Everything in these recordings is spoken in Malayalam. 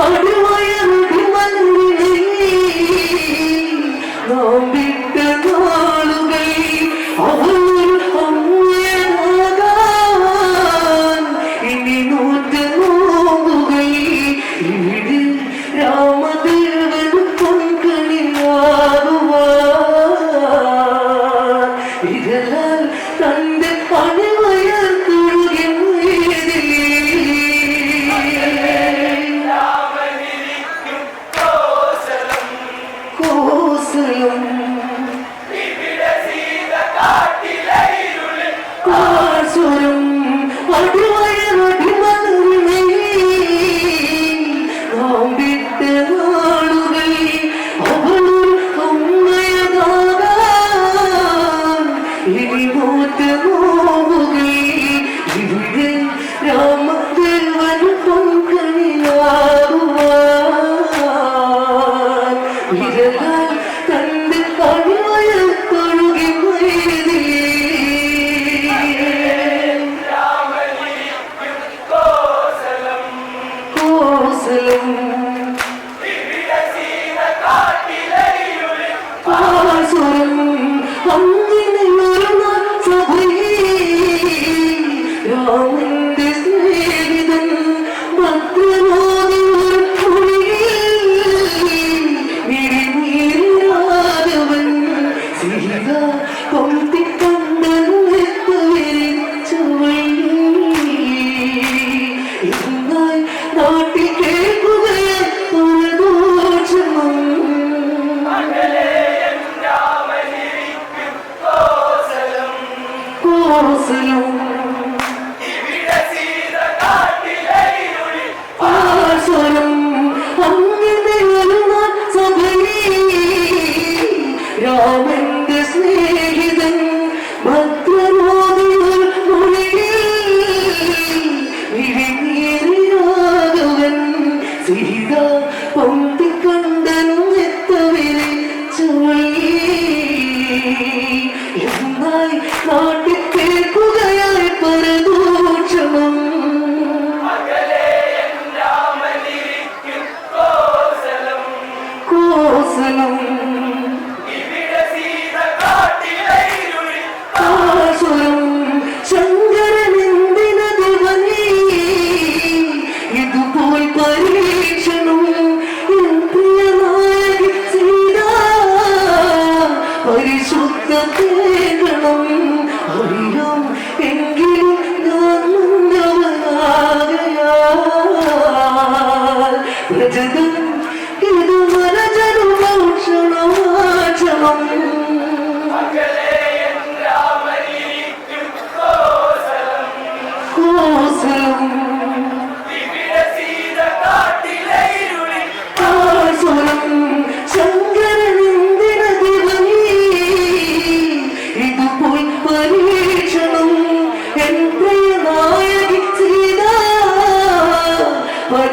upload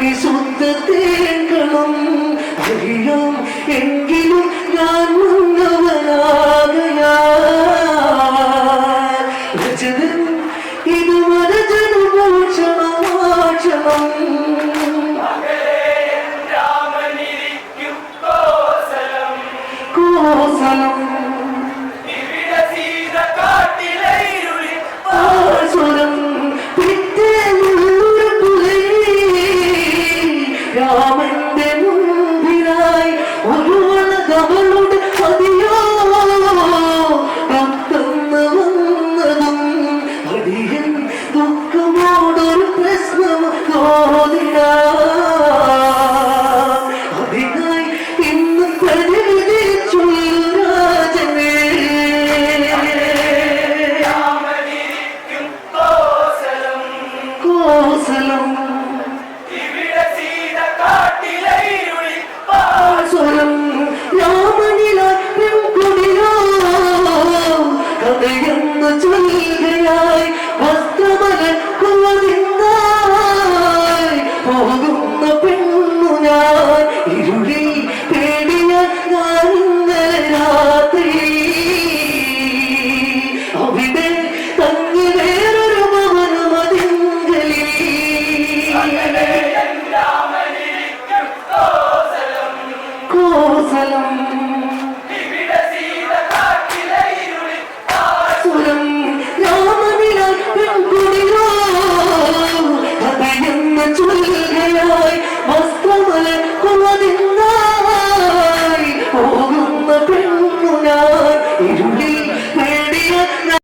പരിശുദ്ധ തേക്കണം അറിയാം എങ്കിലും ഞാൻ വന്നവനാകയാചനം ഇതുവരെ ജനമോക്ഷണമാക്ഷണം കോസലം